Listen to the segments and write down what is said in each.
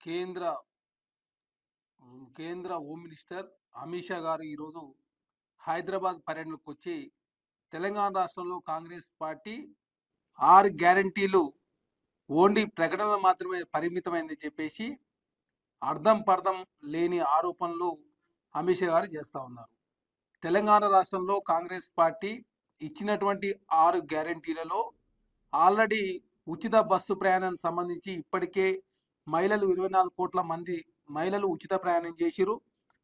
కేంద్ర కేంద్ర home minister Amit Shah గారు ఈరోజు హైదరాబాద్ పర్యటనకు వచ్చి తెలంగాణ రాష్ట్రంలో కాంగ్రెస్ పార్టీ ఆరు గ్యారంటీలు ఓన్లీ ప్రకటనలు మాత్రమే పరిమితమైందని చెప్పేసి అర్థం పర్థం లేని ఆరోపణలు అమిత్ షా గారు చేస్తూ ఉన్నారు. తెలంగాణ రాష్ట్రంలో కాంగ్రెస్ పార్టీ ఇచ్చినటువంటి ఆరు గ్యారంటీలలో ఆల్రెడీ ఉచిత బస్సు ప్రయాణం సంబంధించి ఇప్పటికే మహిళలు ఇరవై నాలుగు కోట్ల మంది మహిళలు ఉచిత ప్రయాణం చేసిరు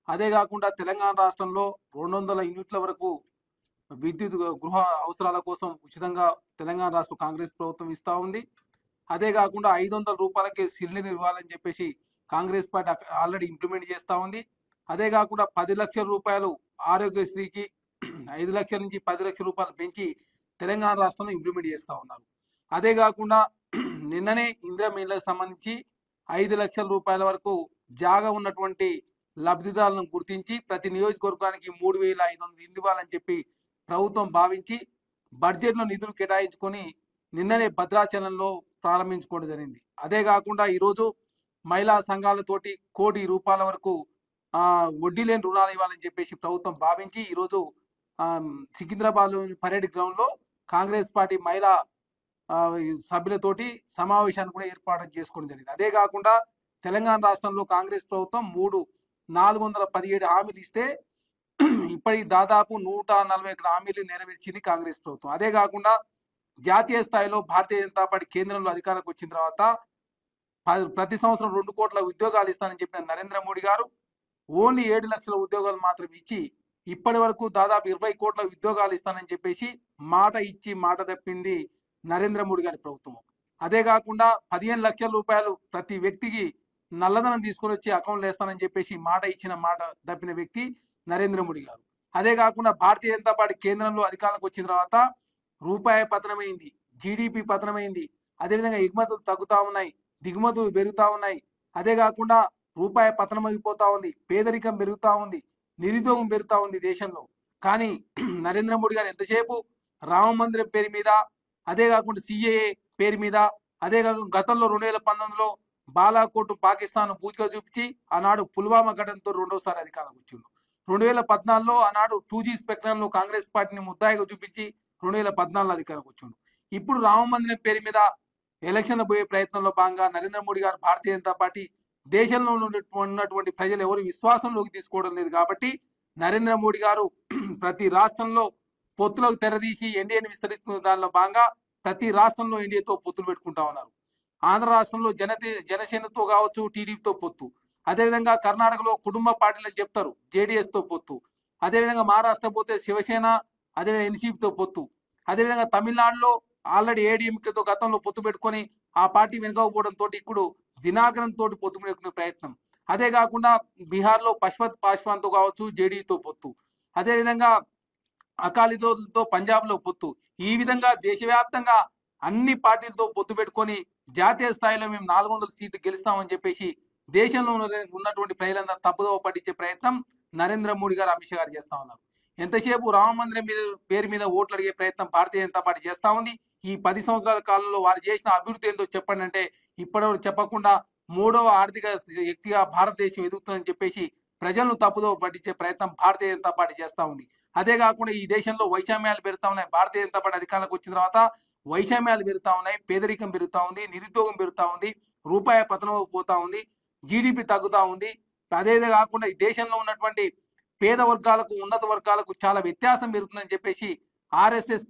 అదే కాకుండా తెలంగాణ రాష్ట్రంలో రెండు వందల యూనిట్ల వరకు విద్యుత్ గృహ అవసరాల కోసం ఉచితంగా తెలంగాణ రాష్ట్ర కాంగ్రెస్ ప్రభుత్వం ఇస్తూ ఉంది. అదే కాకుండా ఐదు వందల రూపాయలకే సిలిండర్ ఇవ్వాలని చెప్పేసి కాంగ్రెస్ పార్టీ ఆల్రెడీ ఇంప్లిమెంట్ చేస్తూ ఉంది. అదే కాకుండా పది లక్షల రూపాయలు ఆరోగ్యశ్రీకి ఐదు లక్షల నుంచి పది లక్షల రూపాయలు పెంచి తెలంగాణ రాష్ట్రంలో ఇంప్లిమెంట్ చేస్తూ ఉన్నారు. అదే కాకుండా నిన్ననే ఇందిరా మిల్లకు సంబంధించి ఐదు లక్షల రూపాయల వరకు జాగా ఉన్నటువంటి లబ్ధిదారులను గుర్తించి ప్రతి నియోజకవర్గానికి మూడు వేల ఐదు వందలు ఇల్లు ఇవ్వాలని చెప్పి ప్రభుత్వం భావించి బడ్జెట్లో నిధులు కేటాయించుకొని నిన్ననే భద్రాచలంలో ప్రారంభించుకోవడం జరిగింది. అదే కాకుండా ఈరోజు మహిళా సంఘాలతోటి కోటి రూపాయల వరకు వడ్డీ లేని రుణాలు ఇవ్వాలని చెప్పేసి ప్రభుత్వం భావించి ఈరోజు సికింద్రాబాద్లోని పరేడ్ గ్రౌండ్లో కాంగ్రెస్ పార్టీ మహిళా సభ్యులతోటి సమావేశాన్ని కూడా ఏర్పాటు చేసుకోవడం జరిగింది. అదే కాకుండా తెలంగాణ రాష్ట్రంలో కాంగ్రెస్ ప్రభుత్వం మూడు నాలుగు వందల పదిహేడు హామీలు ఇస్తే ఇప్పటికి దాదాపు నూట నలభై హామీలు నెరవేర్చింది కాంగ్రెస్ ప్రభుత్వం. అదే కాకుండా జాతీయ స్థాయిలో భారతీయ జనతా పార్టీ కేంద్రంలో అధికారంలోకి వచ్చిన తర్వాత ప్రతి సంవత్సరం రెండు కోట్ల ఉద్యోగాలు ఇస్తానని చెప్పిన నరేంద్ర మోడీ గారు ఓన్లీ ఏడు లక్షల ఉద్యోగాలు మాత్రం ఇచ్చి ఇప్పటి వరకు దాదాపు ఇరవై కోట్ల ఉద్యోగాలు ఇస్తానని చెప్పేసి మాట ఇచ్చి మాట తప్పింది నరేంద్ర మోడీ గారి ప్రభుత్వం అదే కాకుండా పదిహేను లక్షల రూపాయలు ప్రతి వ్యక్తికి నల్లధనం తీసుకొని వచ్చి అకౌంట్లు వేస్తానని చెప్పేసి మాట ఇచ్చిన మాట తప్పిన వ్యక్తి నరేంద్ర మోడీ గారు. అదే కాకుండా భారతీయ జనతా పార్టీ కేంద్రంలో అధికారంలోకి వచ్చిన తర్వాత రూపాయి పతనమైంది జీడిపి పతనమైంది. అదేవిధంగా ఎగుమతులు తగ్గుతా ఉన్నాయి దిగుమతులు పెరుగుతూ ఉన్నాయి. అదే కాకుండా రూపాయి పతనమైపోతా ఉంది పేదరికం పెరుగుతూ ఉంది నిరుద్యోగం పెరుగుతూ ఉంది దేశంలో. కానీ నరేంద్ర మోడీ గారు ఎంతసేపు రామ మందిరం పేరు మీద అదే కాకుండా సిఏఏ పేరు మీద అదే కాకుండా గతంలో రెండు వేల పంతొమ్మిదిలో బాలాకోట్ పాకిస్తాన్ పూచిగా చూపించి ఆనాడు పుల్వామా ఘటనతో రెండోసారి అధికారం వచ్చిండు. రెండు వేల పద్నాలుగులో ఆనాడు టూ జీ స్పెక్ట్రంలో కాంగ్రెస్ పార్టీని ముద్దాయిగా చూపించి రెండు వేల పద్నాలుగులో అధికారం వచ్చిండు. ఇప్పుడు రామ మందిరం పేరు మీద ఎలక్షన్ పోయే ప్రయత్నంలో భాగంగా నరేంద్ర మోడీ గారు భారతీయ జనతా పార్టీ దేశంలో ఉన్నటువంటి ప్రజలు ఎవరు విశ్వాసంలోకి తీసుకోవడం లేదు కాబట్టి నరేంద్ర మోడీ గారు ప్రతి రాష్ట్రంలో పొత్తులకు తెరదీసి ఎన్డీఏని విస్తరిస్తున్న దానిలో భాగంగా ప్రతి రాష్ట్రంలో ఎన్డీఏతో పొత్తులు పెట్టుకుంటా ఉన్నారు. ఆంధ్ర రాష్ట్రంలో జనతే జనసేనతో కావచ్చు టీడీపీతో పొత్తు. అదేవిధంగా కర్ణాటకలో కుటుంబ పార్టీలకు చెప్తారు జేడీఎస్తో పొత్తు. అదేవిధంగా మహారాష్ట్ర పోతే శివసేన అదేవిధంగా ఎన్సీపీతో పొత్తు. అదేవిధంగా తమిళనాడులో ఆల్రెడీ ఏడీఎంకేతో గతంలో పొత్తు పెట్టుకొని ఆ పార్టీ వెనుకపోవడం తోటి ఇప్పుడు దినాకరన్ తోటి పొత్తు పెట్టుకునే ప్రయత్నం. అదే కాకుండా బీహార్లో పశ్వత్ పాశ్వాన్తో కావచ్చు జేడీతో పొత్తు. అదేవిధంగా అకాలీదళతో పంజాబ్లో పొత్తు. ఈ విధంగా దేశవ్యాప్తంగా అన్ని పార్టీలతో పొత్తు పెట్టుకొని జాతీయ స్థాయిలో మేము నాలుగు వందల సీట్లు గెలుస్తామని చెప్పేసి దేశంలో ఉన్నటువంటి ప్రజలందరూ తప్పుదోవ పట్టించే ప్రయత్నం నరేంద్ర మోడీ గారు అమిత్ షా గారు చేస్తా ఉన్నారు. ఎంతసేపు రామ మందిరం మీద పేరు మీద ఓట్లు అడిగే ప్రయత్నం భారతీయ జనతా పార్టీ చేస్తా ఉంది. ఈ పది సంవత్సరాల కాలంలో వారు చేసిన అభివృద్ధి ఏందో చెప్పండి అంటే ఇప్పటివరకు చెప్పకుండా మూడవ ఆర్థిక వ్యక్తిగా భారతదేశం ఎదుగుతుందని చెప్పేసి ప్రజలను తప్పుదో పట్టించే ప్రయత్నం భారతీయ జనతా పార్టీ చేస్తా ఉంది. అదే కాకుండా ఈ దేశంలో వైషమ్యాలు పెరుగుతా ఉన్నాయి. భారతీయ జనతా పార్టీ అధికారంలోకి వచ్చిన తర్వాత వైషమ్యాలు పెరుగుతా ఉన్నాయి పేదరికం పెరుగుతా ఉంది నిరుద్యోగం పెరుగుతా ఉంది రూపాయి పతనం పోతా ఉంది జీడిపి తగ్గుతా ఉంది. అదే కాకుండా ఈ దేశంలో ఉన్నటువంటి పేద వర్గాలకు ఉన్నత వర్గాలకు చాలా వ్యత్యాసం పెరుగుతుందని చెప్పేసి ఆర్ఎస్ఎస్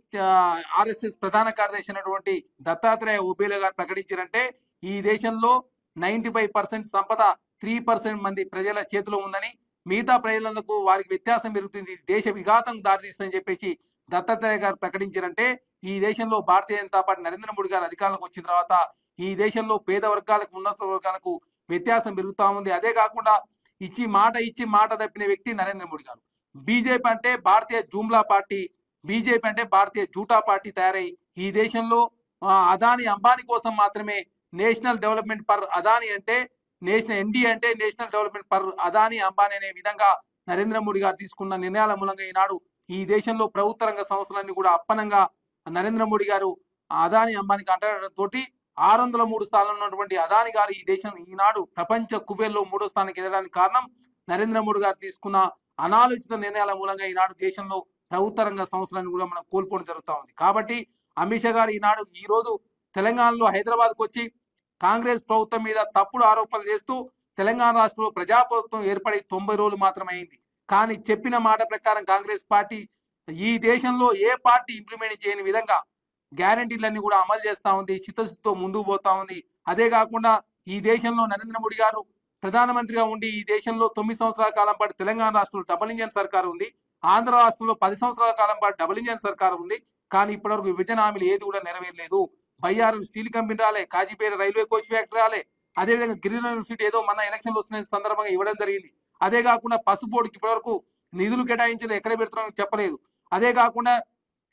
ఆర్ఎస్ఎస్ ప్రధాన కార్యదర్శి అయినటువంటి దత్తాత్రేయ ఉబేల గారు ప్రకటించారంటే ఈ దేశంలో నైన్టీ ఫైవ్ పర్సెంట్ సంపద త్రీ పర్సెంట్ మంది ప్రజల చేతిలో ఉందని మిగతా ప్రజలకు వారికి వ్యత్యాసం పెరుగుతుంది. దేశ విఘాతం దారితీస్తుందని చెప్పేసి దత్తాత్రేయ గారు ప్రకటించారంటే ఈ దేశంలో భారతీయ జనతా పార్టీ నరేంద్ర మోడీ గారు అధికారంలోకి వచ్చిన తర్వాత ఈ దేశంలో పేద వర్గాలకు ఉన్నత వర్గాలకు వ్యత్యాసం పెరుగుతా ఉంది. అదే కాకుండా ఇచ్చి మాట ఇచ్చి మాట తప్పిన వ్యక్తి నరేంద్ర మోడీ గారు. బీజేపీ అంటే భారతీయ జూమ్లా పార్టీ బీజేపీ అంటే భారతీయ జూటా పార్టీ తయారై ఈ దేశంలో అదాని అంబానీ కోసం మాత్రమే నేషనల్ డెవలప్మెంట్ పర్ అదాని అంటే నేషనల్ ఎన్డీ అంటే national development per Adani Ambani అనే విధంగా నరేంద్ర మోడీ గారు తీసుకున్న నిర్ణయాల మూలంగా ఈనాడు ఈ దేశంలో ప్రభుత్వ రంగ సంస్థలన్నీ కూడా అప్పనంగా నరేంద్ర మోడీ గారు అదాని అంబానీకి అంటడంతో ఆరు వందల మూడు స్థానంలో ఉన్నటువంటి అదాని గారు ఈ దేశం ఈనాడు ప్రపంచ కుబేర్లో మూడో స్థానానికి వెళ్ళడానికి కారణం నరేంద్ర మోడీ గారు తీసుకున్న అనాలోచిత నిర్ణయాల మూలంగా ఈనాడు దేశంలో ప్రభుత్వ రంగ సంస్థలను కూడా మనం కోల్పోవడం జరుగుతూ ఉంది. కాబట్టి అమిత్ షా గారు ఈనాడు ఈ రోజు తెలంగాణలో హైదరాబాద్కు వచ్చి కాంగ్రెస్ ప్రభుత్వం మీద తప్పుడు ఆరోపణలు చేస్తూ తెలంగాణ రాష్ట్రంలో ప్రజాప్రభుత్వం ఏర్పడి తొంభై రోజులు మాత్రమే అయింది కానీ చెప్పిన మాట ప్రకారం కాంగ్రెస్ పార్టీ ఈ దేశంలో ఏ పార్టీ ఇంప్లిమెంట్ చేయని విధంగా గ్యారంటీలన్నీ కూడా అమలు చేస్తా ఉంది చిత్తశుద్ధితో ముందుకు పోతా ఉంది. అదే కాకుండా ఈ దేశంలో నరేంద్ర మోడీ గారు ప్రధానమంత్రిగా ఉండి ఈ దేశంలో తొమ్మిది సంవత్సరాల కాలం పాటు తెలంగాణ రాష్ట్రంలో డబుల్ ఇంజన్ సర్కార్ ఉంది. ఆంధ్ర రాష్ట్రంలో పది సంవత్సరాల కాలం పాటు డబుల్ ఇంజన్ సర్కారు ఉంది. కానీ ఇప్పటివరకు విభజన హామీలు ఏది కూడా నెరవేరలేదు. బయ్యారం స్టీల్ కంపెనీ రాలే కాజీపేట రైల్వే కోచ్ ఫ్యాక్టరీ రాలే. అదేవిధంగా గిరిజన యూనివర్సిటీ ఏదో మన ఎలక్షన్లు వస్తున్న సందర్భంగా ఇవ్వడం జరిగింది. అదే కాకుండా పసుపు బోర్డుకి ఇప్పటివరకు నిధులు కేటాయించింది ఎక్కడ పెడుతున్నారో చెప్పలేదు. అదే కాకుండా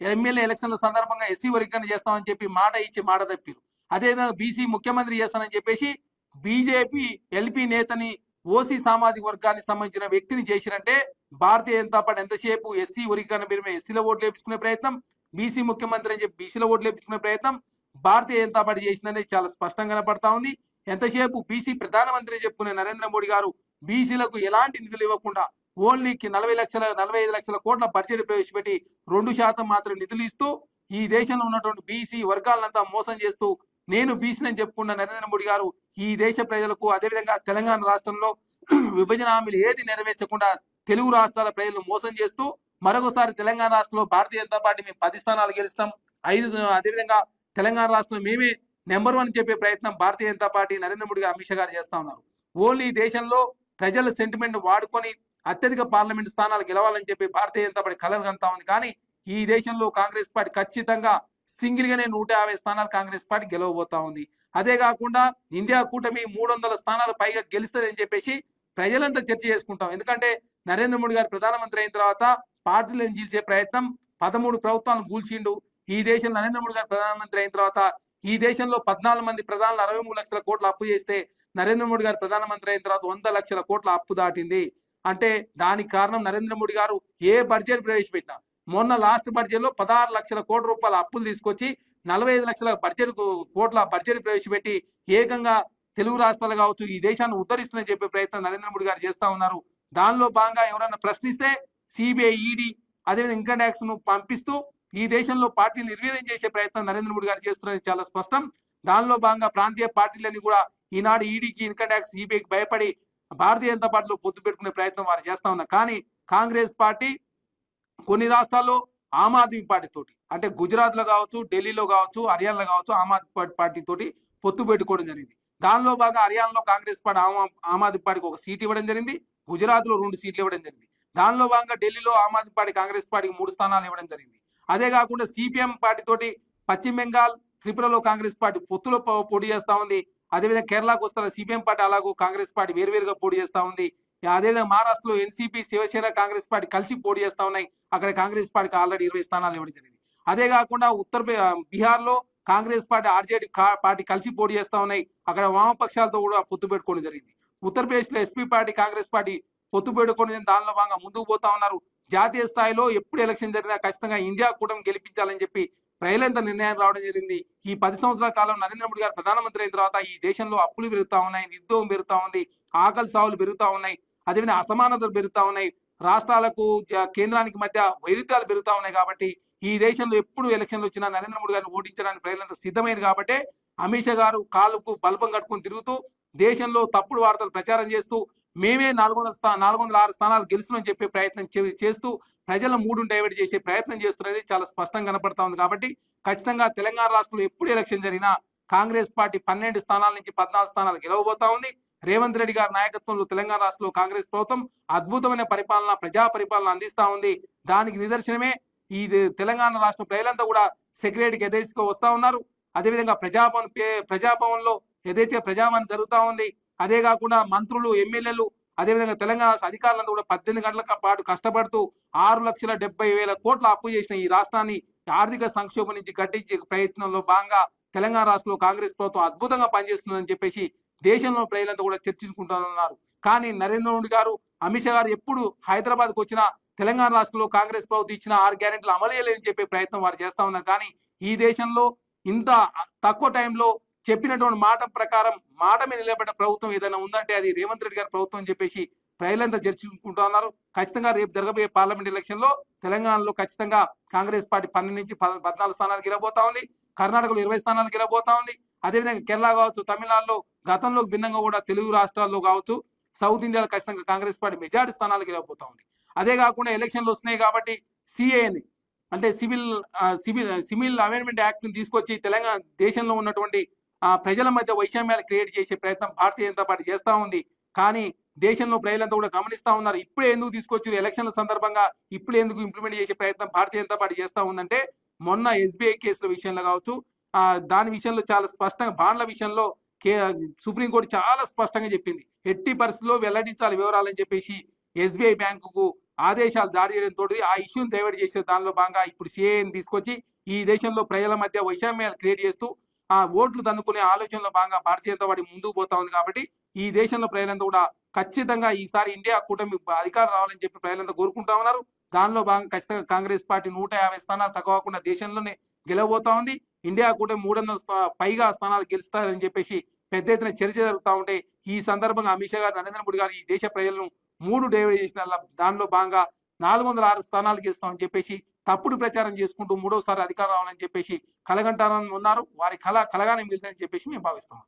ఎమ్మెల్యే ఎలక్షన్ల సందర్భంగా ఎస్సీ వర్గీకరణ చేస్తామని చెప్పి మాట ఇచ్చి మాట తప్పారు. అదేవిధంగా బీసీ ముఖ్యమంత్రి చేస్తానని చెప్పేసి బీజేపీ ఎల్పీ నేతని ఓసీ సామాజిక వర్గానికి సంబంధించిన వ్యక్తిని చేసినంటే భారతీయ జనతా పార్టీ ఎంతసేపు ఎస్సీ వర్గీకరణ పేరు మీద ఎస్సీలో ఓట్లు వేపించుకునే ప్రయత్నం బీసీ ముఖ్యమంత్రి అని చెప్పి బీసీలో ఓట్లు వేపించుకునే ప్రయత్నం భారతీయ జనతా పార్టీ చేసిందనేది చాలా స్పష్టంగా కనపడతా ఉంది. ఎంతసేపు బీసీ ప్రధానమంత్రి చెప్పుకునే నరేంద్ర మోడీ గారు బీసీలకు ఎలాంటి నిధులు ఇవ్వకుండా ఓన్లీ నలభై లక్షల నలభై ఐదు లక్షల కోట్ల బడ్జెట్ ప్రవేశపెట్టి రెండు శాతం మాత్రం నిధులు ఇస్తూ ఈ దేశంలో ఉన్నటువంటి బీసీ వర్గాలంతా మోసం చేస్తూ నేను బీసీని అని చెప్పుకున్న నరేంద్ర మోడీ గారు ఈ దేశ ప్రజలకు అదేవిధంగా తెలంగాణ రాష్ట్రంలో విభజన హామీలు ఏది నెరవేర్చకుండా తెలుగు రాష్ట్రాల ప్రజలను మోసం చేస్తూ మరొకసారి తెలంగాణ రాష్ట్రంలో భారతీయ జనతా పార్టీ మేము పది స్థానాలు గెలుస్తాం. ఐదు అదేవిధంగా తెలంగాణ రాష్ట్రంలో మేమే నెంబర్ వన్ చెప్పే ప్రయత్నం భారతీయ జనతా పార్టీ నరేంద్ర మోడీ గారు అమిత్ షా గారు చేస్తా ఉన్నారు. ఓన్లీ ఈ దేశంలో ప్రజల సెంటిమెంట్ వాడుకొని అత్యధిక పార్లమెంట్ స్థానాలు గెలవాలని చెప్పి భారతీయ జనతా పార్టీ కలలు కంతా ఉంది. కానీ ఈ దేశంలో కాంగ్రెస్ పార్టీ ఖచ్చితంగా సింగిల్ గానే నూట యాభై స్థానాలు కాంగ్రెస్ పార్టీ గెలవబోతా ఉంది. అదే కాకుండా ఇండియా కూటమి మూడు వందల స్థానాలు పైగా గెలుస్తుందని చెప్పేసి ప్రజలంతా చర్చ చేసుకుంటాం. ఎందుకంటే నరేంద్ర మోడీ గారు ప్రధానమంత్రి అయిన తర్వాత పార్టీలను చీల్చే ప్రయత్నం పదమూడు ప్రభుత్వాలను కూల్చిండు ఈ దేశం నరేంద్ర మోడీ గారు ప్రధానమంత్రి అయిన తర్వాత ఈ దేశంలో పద్నాలుగు మంది ప్రధానులు అరవై మూడు లక్షల కోట్ల అప్పు చేస్తే నరేంద్ర మోడీ గారు ప్రధానమంత్రి అయిన తర్వాత వంద లక్షల కోట్ల అప్పు దాటింది. అంటే దానికి కారణం నరేంద్ర మోడీ గారు ఏ బడ్జెట్ ప్రవేశపెట్టినా మొన్న లాస్ట్ బడ్జెట్లో పదహారు లక్షల కోట్ల రూపాయల అప్పులు తీసుకొచ్చి నలభై ఐదు లక్షల బడ్జెట్ కోట్ల బడ్జెట్ ప్రవేశపెట్టి ఏకంగా తెలుగు రాష్ట్రాలు కావచ్చు ఈ దేశాన్ని ఉద్ధరిస్తుందని చెప్పే ప్రయత్నం నరేంద్ర మోడీ గారు చేస్తా ఉన్నారు. దానిలో భాగంగా ఎవరైనా ప్రశ్నిస్తే సిబిఐ ఈడీ అదేవిధంగా ఇన్కమ్ ట్యాక్స్ను పంపిస్తూ ఈ దేశంలో పార్టీలు నిర్వీర్యం చేసే ప్రయత్నం నరేంద్ర మోడీ గారు చేస్తున్నది చాలా స్పష్టం. దానిలో భాగంగా ప్రాంతీయ పార్టీలన్నీ కూడా ఈనాడు ఈడీకి ఇన్కమ్ ట్యాక్స్ సిబిఐకి భయపడి భారతీయ జనతా పార్టీలో పొత్తు పెట్టుకునే ప్రయత్నం వారు చేస్తా ఉన్నారు. కానీ కాంగ్రెస్ పార్టీ కొన్ని రాష్ట్రాల్లో ఆమ్ ఆద్మీ పార్టీ తోటి అంటే గుజరాత్లో కావచ్చు ఢిల్లీలో కావచ్చు హర్యానాలో కావచ్చు ఆమ్ ఆద్మీ పార్టీ తోటి పొత్తు పెట్టుకోవడం జరిగింది. దానిలో బాగా హర్యానాలో కాంగ్రెస్ పార్టీ ఆమ్ ఆమ్ ఆద్మీ పార్టీకి ఒక సీట్ ఇవ్వడం జరిగింది. గుజరాత్లో రెండు సీట్లు ఇవ్వడం జరిగింది. దానిలో భాగంగా ఢిల్లీలో ఆమ్ ఆద్మీ పార్టీ కాంగ్రెస్ పార్టీకి మూడు స్థానాలు ఇవ్వడం జరిగింది. అదే కాకుండా సిపిఎం పార్టీ తోటి పశ్చిమ బెంగాల్ త్రిపురలో కాంగ్రెస్ పార్టీ పొత్తులో పోటీ చేస్తా ఉంది. అదేవిధంగా కేరళకు వస్తున్న సిపిఎం పార్టీ అలాగూ కాంగ్రెస్ పార్టీ వేరువేరుగా పోటీ చేస్తా ఉంది. అదేవిధంగా మహారాష్ట్రలో ఎన్సీపీ శివసేన కాంగ్రెస్ పార్టీ కలిసి పోటీ చేస్తా ఉన్నాయి. అక్కడ కాంగ్రెస్ పార్టీకి ఆల్రెడీ ఇరవై స్థానాలు ఇవ్వడం జరిగింది. అదే కాకుండా ఉత్తర బీహార్లో కాంగ్రెస్ పార్టీ ఆర్జేడీ పార్టీ కలిసి పోటీ చేస్తా ఉన్నాయి. అక్కడ వామపక్షాలతో కూడా పొత్తు పెట్టుకోవడం జరిగింది. ఉత్తరప్రదేశ్లో ఎస్పీ పార్టీ కాంగ్రెస్ పార్టీ పొత్తు పెట్టుకోవడం దానిలో భాగంగా ముందుకు పోతా ఉన్నారు. జాతీయ స్థాయిలో ఎప్పుడు ఎలక్షన్ జరిగినా ఖచ్చితంగా ఇండియా కూటమి గెలిపించాలని చెప్పి ప్రజలంత నిర్ణయం రావడం జరిగింది. ఈ పది సంవత్సరాల కాలం నరేంద్ర మోడీ గారు ప్రధానమంత్రి అయిన తర్వాత ఈ దేశంలో అప్పులు పెరుగుతా ఉన్నాయి నిరుద్యోగం పెరుగుతా ఉంది ఆకలి సావులు పెరుగుతా ఉన్నాయి అదేవిధంగా అసమానతలు పెరుగుతా ఉన్నాయి రాష్ట్రాలకు కేంద్రానికి మధ్య వైరుధ్యాలు పెరుగుతా ఉన్నాయి కాబట్టి ఈ దేశంలో ఎప్పుడు ఎలక్షన్లు వచ్చినా నరేంద్ర మోడీ గారిని ఓడించడానికి ప్రజలంతా సిద్ధమైంది కాబట్టి అమిత్ షా గారు కాలుకు బల్బం కట్టుకొని తిరుగుతూ దేశంలో తప్పుడు వార్తలు ప్రచారం చేస్తూ మేమే నాలుగు వందల స్థా నాలుగు వందల ఆరు స్థానాలు గెలుస్తున్నామని చెప్పే ప్రయత్నం చే- చేస్తూ ప్రజల మూడును డైవర్ట్ చేసే ప్రయత్నం చేస్తున్నది చాలా స్పష్టంగా కనపడతా ఉంది కాబట్టి ఖచ్చితంగా తెలంగాణ రాష్ట్రంలో ఎప్పుడు ఎలక్షన్ జరిగినా కాంగ్రెస్ పార్టీ పన్నెండు స్థానాల నుంచి పద్నాలుగు స్థానాలు గెలవబోతా ఉంది. రేవంత్ రెడ్డి గారి నాయకత్వంలో తెలంగాణ రాష్ట్రంలో కాంగ్రెస్ ప్రభుత్వం అద్భుతమైన పరిపాలన ప్రజా పరిపాలన అందిస్తా ఉంది. దానికి నిదర్శనమే ఈ తెలంగాణ రాష్ట్ర ప్రజలంతా కూడా సెక్రటరీకి ఎదేసుకు వస్తా ఉన్నారు. అదేవిధంగా ప్రజాభవన్ పే- ప్రజాభవన్లో యథేచ్ఛగా ప్రజాభవన్ జరుగుతా ఉంది అదే కాకుండా మంత్రులు ఎమ్మెల్యేలు అదేవిధంగా తెలంగాణ అధికారులంతా కూడా పద్దెనిమిది గంటల పాటు కష్టపడుతూ ఆరు లక్షల డెబ్బై వేల కోట్ల అప్పు చేసిన ఈ రాష్ట్రాన్ని ఆర్థిక సంక్షోభం నుంచి గట్టించే ప్రయత్నంలో భాగంగా తెలంగాణ రాష్ట్రంలో కాంగ్రెస్ ప్రభుత్వం అద్భుతంగా పనిచేస్తుందని చెప్పేసి దేశంలో ప్రజలంతా కూడా చర్చించుకుంటున్నారు కానీ నరేంద్ర మోడీ గారు అమిత్ షా గారు ఎప్పుడు హైదరాబాద్కు వచ్చినా తెలంగాణ రాష్ట్రంలో కాంగ్రెస్ ప్రభుత్వం ఇచ్చిన ఆరు గ్యారెంటీలు అమలు చేయలేదని చెప్పే ప్రయత్నం వారు చేస్తా ఉన్నారు. కానీ ఈ దేశంలో ఇంత తక్కువ టైంలో చెప్పినటువంటి మాట ప్రకారం మాట మీద నిలబడ్డ ప్రభుత్వం ఏదైనా ఉందంటే అది రేవంత్ రెడ్డి గారి ప్రభుత్వం అని చెప్పేసి ప్రజలంతా చర్చించుకుంటా ఉన్నారు. ఖచ్చితంగా రేపు జరగబోయే పార్లమెంట్ ఎలక్షన్లో తెలంగాణలో ఖచ్చితంగా కాంగ్రెస్ పార్టీ పన్నెండు నుంచి పద- పద్నాలుగు స్థానాలు గెలబోతా ఉంది. కర్ణాటకలో ఇరవై స్థానాలు గెలబోతా ఉంది. అదేవిధంగా కేరళ కావచ్చు తమిళనాడులో గతంలో భిన్నంగా కూడా తెలుగు రాష్ట్రాల్లో కావచ్చు సౌత్ ఇండియాలో ఖచ్చితంగా కాంగ్రెస్ పార్టీ మెజారిటీ స్థానాలు గెలవబోతా ఉంది. అదే కాకుండా ఎలక్షన్లు వస్తున్నాయి కాబట్టి సిఏని అంటే సివిల్ సివిల్ సివిల్ అమెండ్మెంట్ యాక్ట్ని తీసుకొచ్చి తెలంగాణ దేశంలో ఉన్నటువంటి ఆ, ప్రజల మధ్య వైషమ్యాలు క్రియేట్ చేసే ప్రయత్నం భారతీయ జనతా పార్టీ చేస్తా ఉంది. కానీ దేశంలో ప్రజలంతా కూడా గమనిస్తా ఉన్నారు. ఇప్పుడే ఎందుకు తీసుకొచ్చారు? ఎలక్షన్ల సందర్భంగా ఇప్పుడు ఎందుకు ఇంప్లిమెంట్ చేసే ప్రయత్నం భారతీయ జనతా పార్టీ చేస్తా ఉందంటే మొన్న ఎస్బీఐ కేసుల విషయంలో కావచ్చు ఆ, దాని విషయంలో చాలా స్పష్టంగా బాండ్ల విషయంలో కే సుప్రీంకోర్టు చాలా స్పష్టంగా చెప్పింది. ఎట్టి పరిస్థితుల్లో వెల్లడించాలి వివరాలని చెప్పేసి ఎస్బీఐ బ్యాంకుకు ఆదేశాలు జారీ చేయడంతో ఆ ఇష్యూని డైవర్ట్ చేసే దానిలో భాగంగా ఇప్పుడు సిఏని తీసుకొచ్చి ఈ దేశంలో ప్రజల మధ్య వైషమ్యాలు క్రియేట్ చేస్తూ ఆ ఓట్లు తన్నుకునే ఆలోచనలో భాగంగా భారతీయ జనతా పార్టీ ముందుకు పోతా ఉంది కాబట్టి ఈ దేశంలో ప్రజలంతా కూడా ఖచ్చితంగా ఈసారి ఇండియా కూటమి అధికారం రావాలని చెప్పి ప్రజలంతా కోరుకుంటా ఉన్నారు. దానిలో భాగంగా ఖచ్చితంగా కాంగ్రెస్ పార్టీ నూట యాభై స్థానాలు తగ్గకుండా దేశంలోనే గెలవబోతా ఉంది. ఇండియా కూటమి మూడు వందల పైగా స్థానాలు గెలుస్తారని చెప్పేసి పెద్ద ఎత్తున చర్చ జరుగుతూ ఉంటే ఈ సందర్భంగా అమిత్ షా గారు నరేంద్ర మోడీ గారు ఈ దేశ ప్రజలను మూడు డైవర్ట్ చేసిన దానిలో భాగంగా నాలుగు వందల ఆరు స్థానాలు గెలుస్తామని చెప్పేసి తప్పుడు ప్రచారం చేసుకుంటూ మూడోసారి అధికారం రావాలని చెప్పేసి కలగంటారని ఉన్నారు. వారి కళ కలగానే మిగులుతుందని చెప్పేసి మేము భావిస్తున్నాం.